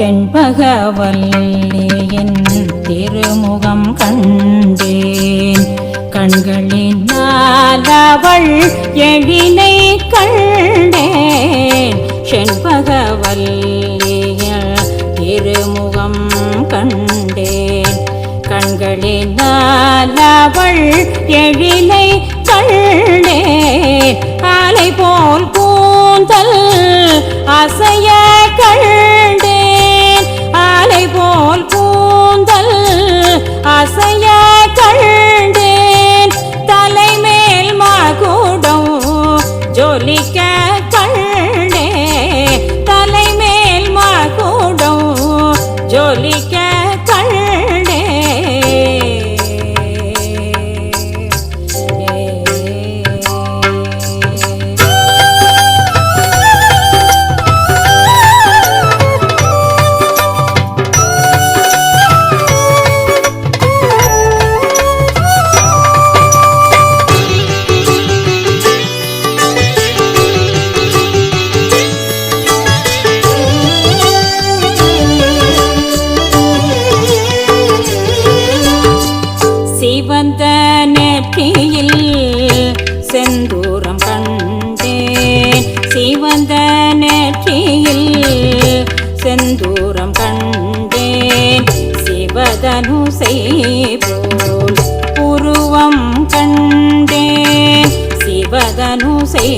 செண்பகவல்லியின் திருமுகம் கண்டேன். கண்களினால் அவள் எழிலை கண்டேன். செண்பகவல்லிய திருமுகம் கண்டேன். கண்களினால் அவள் எழிலை கண்டேன். ஆலை போல் கூந்தல் அசைய கண்டேன் চলিকে செந்தூரம் கண்டேன். சிவதனுசை போல் உருவம் கண்டேன். சிவதனுசை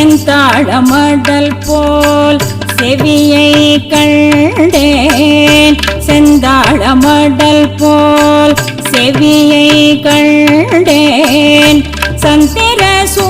செந்தாழமடல் போல் செவியை கண்டேன். செந்தாழமடல் போல் செவியை கண்டேன். சந்திர சூ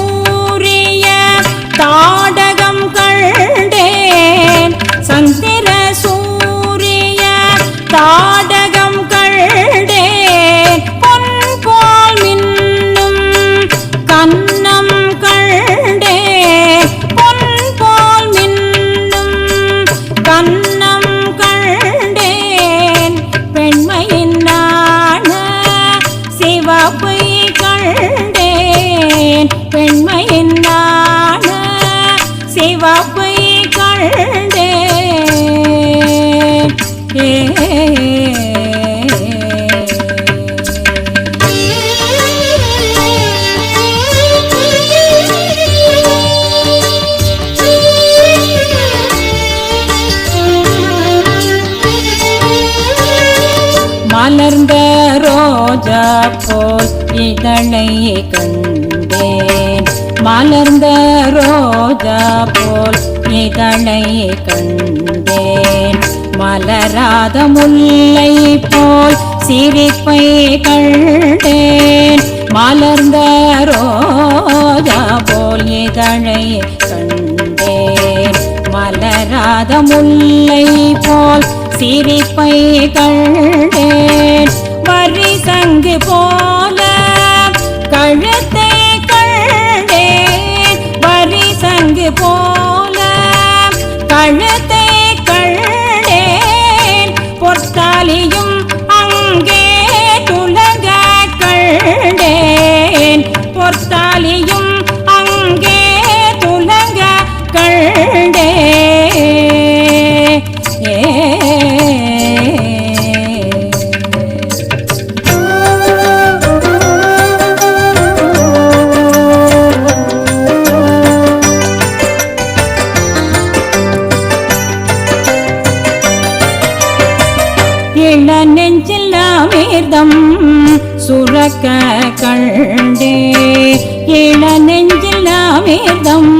மலர்ந்த ரோஜா போல் இதழை கண்டேன். மலர்ந்த ரோஜா போல் இதழை கண்டேன். மலராத முல்லை போல் சிரிப்பை கண்டேன். மலர்ந்த ரோஜா போல் இதழை கண்டேன். மலராத முல்லை போல் சிரிப்பை கண்டேன் வரி சங்கு போல கழுத்தை கண்டேன். வரி சங்கு போல கழுத்தை இள நெஞ்சில் அமிர்தம் சுரக்க கண்டே. இள நெஞ்சில் அமிர்தம்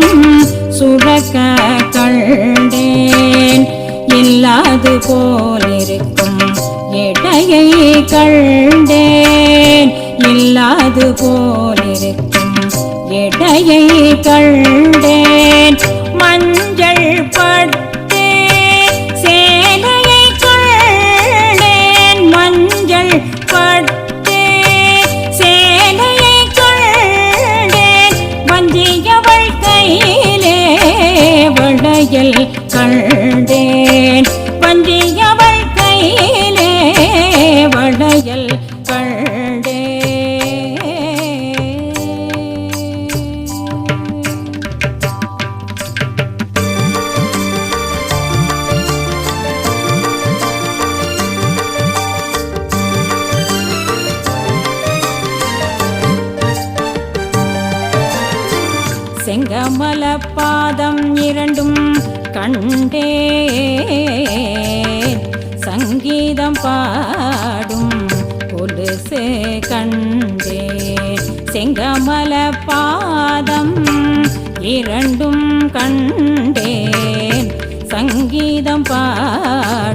சுரக்க கண்டேன். இல்லாது போலிருக்கும் எடையை கண்டேன். இல்லாது போலிருக்கும் எடையை கண்டேன். வஞ்சியவள் கையிலே வளையல் கண்டே. செங்கமல பாதம் இரண்டும் கண்டே சங்கீதம் பாடும் கொலுசு கண்டே செங்கமல பாதம் இரண்டும் கண்டேன். சங்கீதம் பாடும்